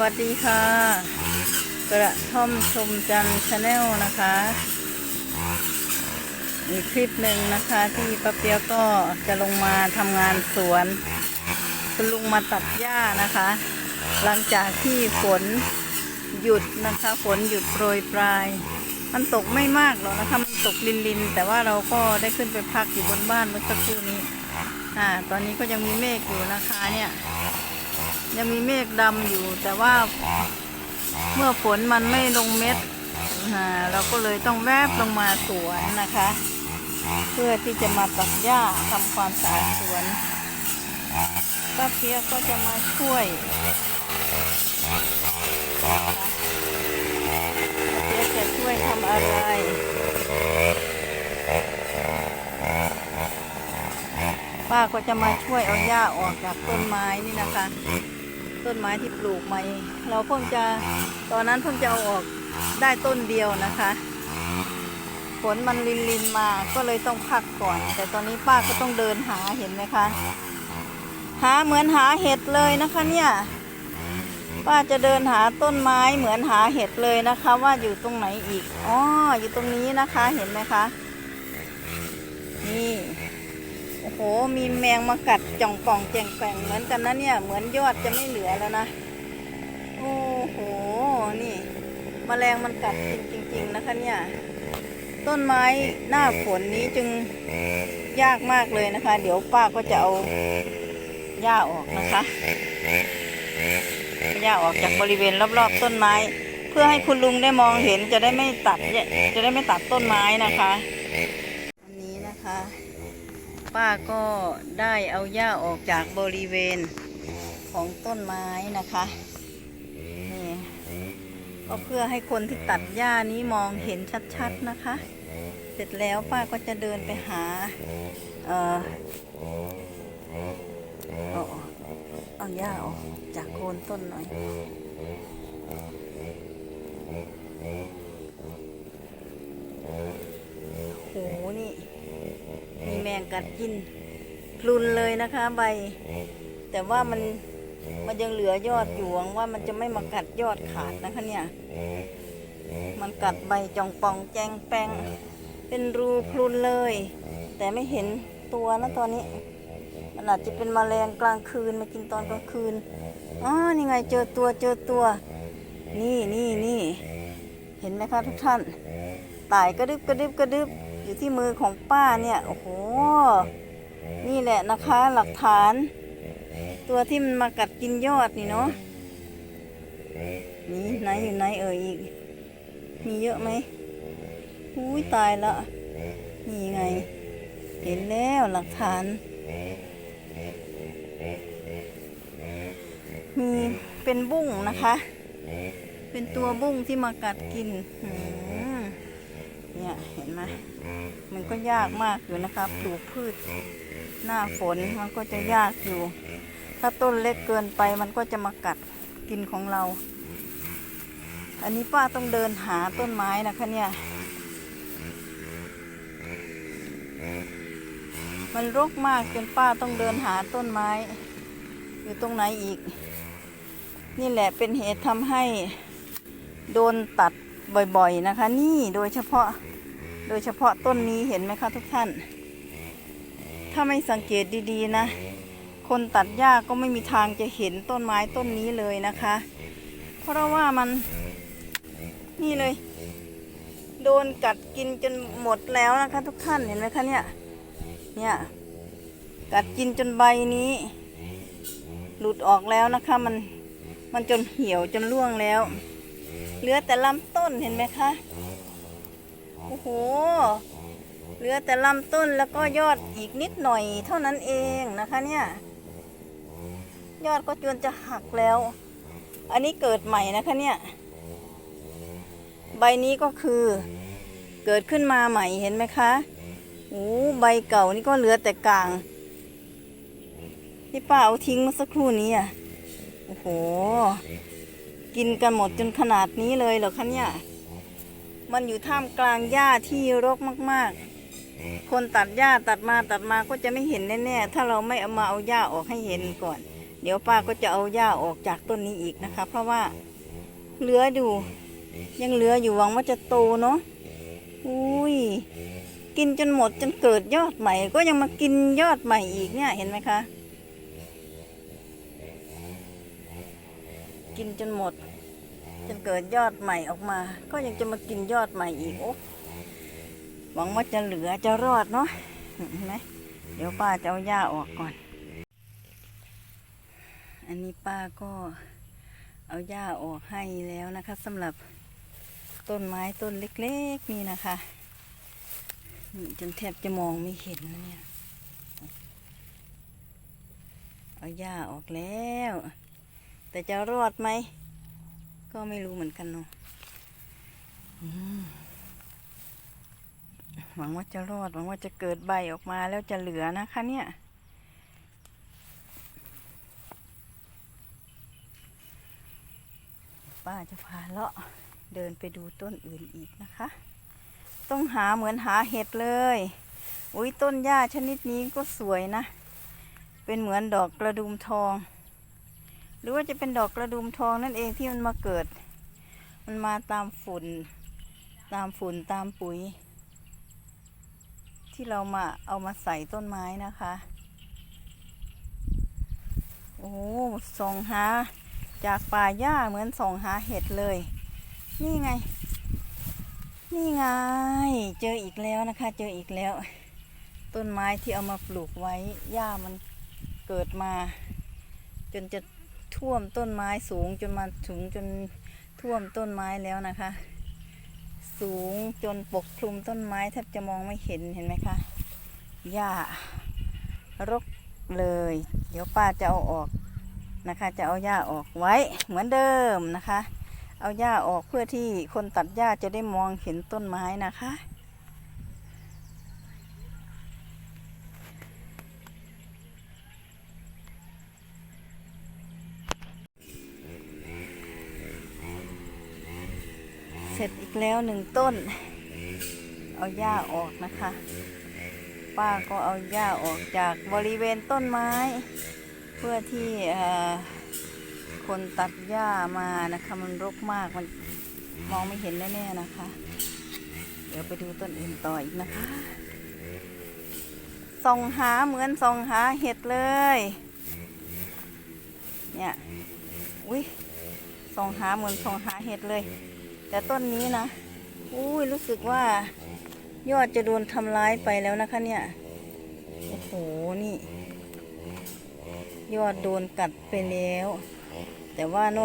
วัสดีค่ะ กระท่อมชมจันชาแนลนะคะ อีกคลิปหนึ่งนะคะที่ป้าเปียกก็จะลงมาทำงานสวน คุณลุงมาตัดหญ้านะคะ หลังจากที่ฝนหยุดนะคะ ฝนหยุดโปรยปลาย มันตกไม่มากหรอกนะคะ มันตกลินลินแต่ว่าเราก็ได้ขึ้นไปพักอยู่บนบ้านเมื่อสักครู่นี้ อ่า ตอนนี้ก็ยังมีเมฆอยู่นะคะเนี่ย ยังมีเมฆดำอยู่ แต่ว่าเมื่อฝนมันไม่ลงเม็ดเราก็เลยต้องแวบลงมาสวนนะคะ เพื่อที่จะมาตัดหญ้าทำความสะอาดสวนป้าเพียก็จะมาช่วยป้าเพียจะช่วยทำอะไร ป้าก็จะมาช่วยเอาหญ้าออกจากต้นไม้นี่นะคะ ต้นไม้ที่ปลูกใหม่ เราเพิ่งจะตอนนั้นเพิ่งจะเอาออกได้ต้นเดียวนะคะฝนมันลินลินมาก็เลยต้องพักก่อน แต่ตอนนี้ป้าก็ต้องเดินหาเห็นไหมคะ หาเหมือนหาเห็ดเลยนะคะเนี่ยป้าจะเดินหาต้นไม้เหมือนหาเห็ดเลยนะคะ ว่าอยู่ตรงไหนอีกอ๋ออยู่ตรงนี้นะคะเห็นไหมคะ นี่ โอ้โห มีแมงมากัดจ่องป่องแจงแปงเหมือนกันนะเนี่ย เหมือนยอดจะไม่เหลือแล้วนะ โอ้โห นี่มแมลงมันกัดจริงจริง ๆ นะคะเนี่ย ต้นไม้หน้าฝนนี้จึงยากมากเลยนะคะ เดี๋ยวป้าก็จะเอาหญ้าออกนะคะหญ้าออกจากบริเวณรอบๆต้นไม้ เพื่อให้คุณลุงได้มองเห็นจะได้ไม่ตัดจะได้ไม่ตัดต้นไม้นะคะ อันนี้นะคะ ป้าก็ได้เอาหญ้าออกจากบริเวณของต้นไม้นะคะนี่ก็เพื่อให้คนที่ตัดหญ้านี้มองเห็นชัดๆนะคะ เสร็จแล้วป้าก็จะเดินไปหาเอ่อเอาเอาหญ้าออกจากโคนต้นหน่อย โห นี่ มีแมง กัดกินพลุนเลยนะคะ ใบ แต่ว่ามันมันยังเหลือยอดอยู่หวังว่ามันจะไม่มากัดยอดขาดนะคะเนี่ย มันกัดใบจองปองแจงแปงเป็นรูพลุนเลย แต่ไม่เห็นตัวนะตอนนี้มันอาจจะเป็นแมลงกลางคืนมากินตอนกลางคืนอ๋อนี่ไงเจอตัวเจอตัว นี่นี่นี่เห็นไหมคะทุกท่านตายกระดึบกระดึบกระดึบ อยู่ที่มือของป้าเนี่ย โอ้โห นี่แหละนะคะหลักฐาน ตัวที่มันมากัดกินยอดนี่เนาะนี่ไหนอยู่ไหนเอ่ยอีก มีเยอะไหมอุ้ยตายละ นี่ไง เห็นแล้วหลักฐาน มีเป็นบุ้งนะคะ เป็นตัวบุ้งที่มากัดกินหืม เนี่ยเห็นไหมมันก็ยากมากอยู่นะคะปลูกพืช หน้าฝนมันก็จะยากอยู่ ถ้าต้นเล็กเกินไปมันก็จะมากัดกินของเรา อันนี้ป้าต้องเดินหาต้นไม้นะคะเนี่ย มันรกมากจนป้าต้องเดินหาต้นไม้ อยู่ตรงไหนอีก นี่แหละเป็นเหตุทำให้โดนตัดบ่อยๆนะคะ นี่โดยเฉพาะ โดยเฉพาะต้นนี้เห็นไหมคะทุกท่าน ถ้าไม่สังเกตดีๆนะ คนตัดหญ้าก็ไม่มีทางจะเห็นต้นไม้ต้นนี้เลยนะคะ เพราะว่ามันนี่เลย โดนกัดกินจนหมดแล้วนะคะ ทุกท่านเห็นไหมคะเนี่ยเนี่ยกัดกินจนใบนี้ หลุดออกแล้วนะคะมันมันจนเหี่ยวจนร่วงแล้ว เหลือแต่ลำต้นเห็นไหมคะ โอ้โห เหลือแต่ลำต้นแล้วก็ยอดอีกนิดหน่อยเท่านั้นเองนะคะเนี่ย ยอดก็จนจะหักแล้ว อันนี้เกิดใหม่นะคะเนี่ย ใบนี้ก็คือ เกิดขึ้นมาใหม่เห็นไหมคะโอ้ใบเก่านี่ก็เหลือแต่กลางที่ป้าเอาทิ้งเมื่อสักครู่นี้อะ โอ้โห กินกันหมดจนขนาดนี้เลยเหรอคะเนี่ย มันอยู่ท่ามกลางหญ้าที่รกมากๆ คนตัดหญ้าตัดมาตัดมาก็จะไม่เห็นแน่ๆ ถ้าเราไม่เอามาเอาหญ้าออกให้เห็นก่อน เดี๋ยวป้าก็จะเอาหญ้าออกจากต้นนี้อีกนะคะ เพราะว่าเหลืออยู่ ยังเหลืออยู่หวังว่าจะโตเนาะ อุ้ย กินจนหมดจนเกิดยอดใหม่ ก็ยังมากินยอดใหม่อีกเนี่ยเห็นไหมคะ กินจนหมด จนเกิดยอดใหม่ออกมา ก็ยังจะมากินยอดใหม่อีกโอ้หวังว่าจะเหลือจะรอดเนาะเห็นไหมเดี๋ยวป้าจะเอาหญ้าออกก่อน อันนี้ป้าก็เอาหญ้าออกให้แล้วนะคะสำหรับต้นไม้ต้นเล็กๆนี่นะคะจนแทบจะมองไม่เห็นนะเนี่ยเอาหญ้าออกแล้ว แต่จะรอดไหม ก็ไม่รู้เหมือนกันเนาะอืมหวังว่าจะรอด หวังว่าจะเกิดใบออกมาแล้วจะเหลือนะคะเนี่ยป้าจะพาเลาะเดินไปดูต้นอื่นอีกนะคะ ต้องหาเหมือนหาเห็ดเลย อุ้ยต้นหญ้าชนิดนี้ก็สวยนะ เป็นเหมือนดอกกระดุมทอง หรือว่าจะเป็นดอกกระดุมทองนั่นเองที่มันมาเกิด มันมาตามฝุ่น ตามฝุ่นตามปุ๋ย ที่เรามาเอามาใส่ต้นไม้นะคะ โอ้ส่องหาจากป่าหญ้าเหมือนส่องหาเห็ดเลย นี่ไง นี่ไง เจออีกแล้วนะคะ เจออีกแล้ว ต้นไม้ที่เอามาปลูกไว้หญ้ามันเกิดมา จนจะ ท่วมต้นไม้สูงจนมาถึงจนท่วมต้นไม้แล้วนะคะ สูงจนปกคลุมต้นไม้แทบจะมองไม่เห็นเห็นไหมคะหญ้ารกเลย เดี๋ยวป้าจะเอาออกนะคะ จะเอาหญ้าออกไว้เหมือนเดิมนะคะ เอาหญ้าออกเพื่อที่คนตัดหญ้าจะได้มองเห็นต้นไม้นะคะ เสร็จอีกแล้วหนึ่งต้น เอาหญ้าออกนะคะ ป้าก็เอาหญ้าออกจากบริเวณต้นไม้ เพื่อที่คนตัดหญ้ามานะคะ มันรกมากมันมองไม่เห็นแน่ๆนะคะ เดี๋ยวไปดูต้นอื่นต่ออีกนะคะส่องหาเหมือนส่องหาเห็ดเลย เนี่ย อุ้ยส่องหาเหมือนส่องหาเห็ดเลย แต่ต้นนี้นะอุ้ยรู้สึกว่ายอดจะโดนทำร้ายไปแล้วนะคะเนี่ย โอ้โห นี่ ยอดโดนกัดไปแล้ว แต่ว่านอก